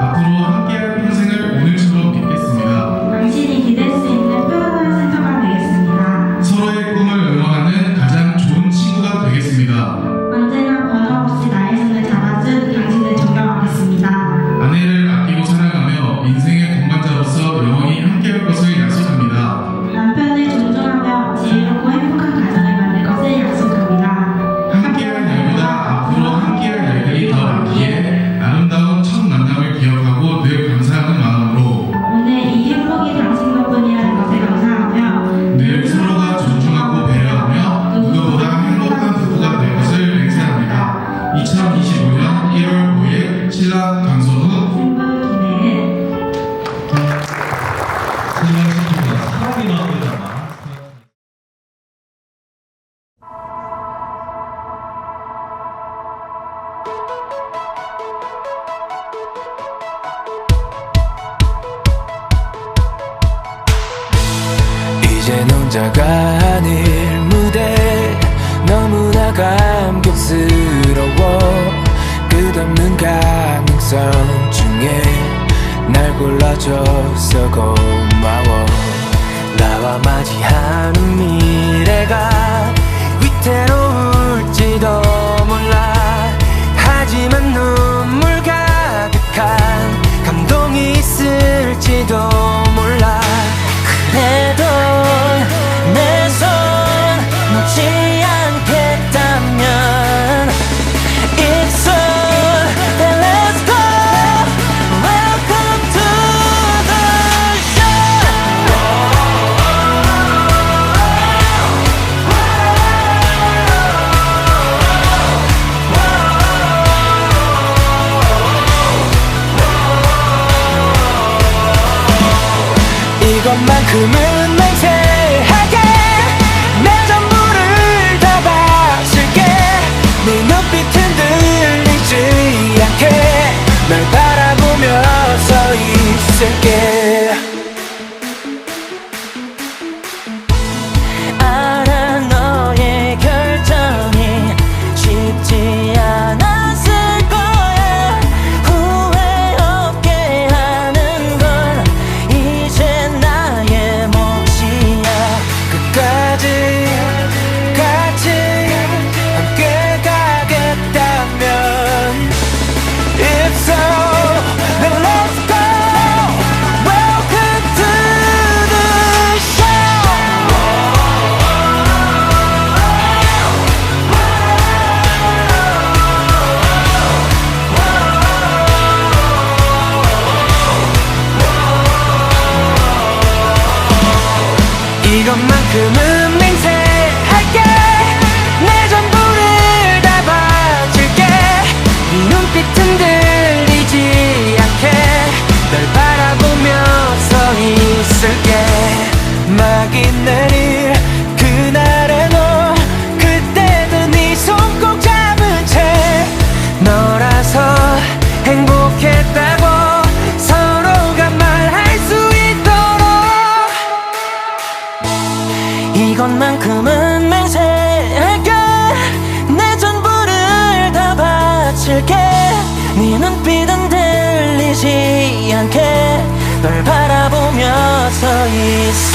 앞으로 함께할 평생을 이제 혼자가 아닐 무대 너무나 감격스러워 끝없는 가능성 중에 날 골라줘서 고마워. 나와 맞이하는 미래가 위태로울지도 몰라. 하지만 눈물 가득한 감동이 있을지도 것만큼은 이것만큼은 맹세할게. 내 전부를 다 바칠게. 네 눈빛 흔들 so easy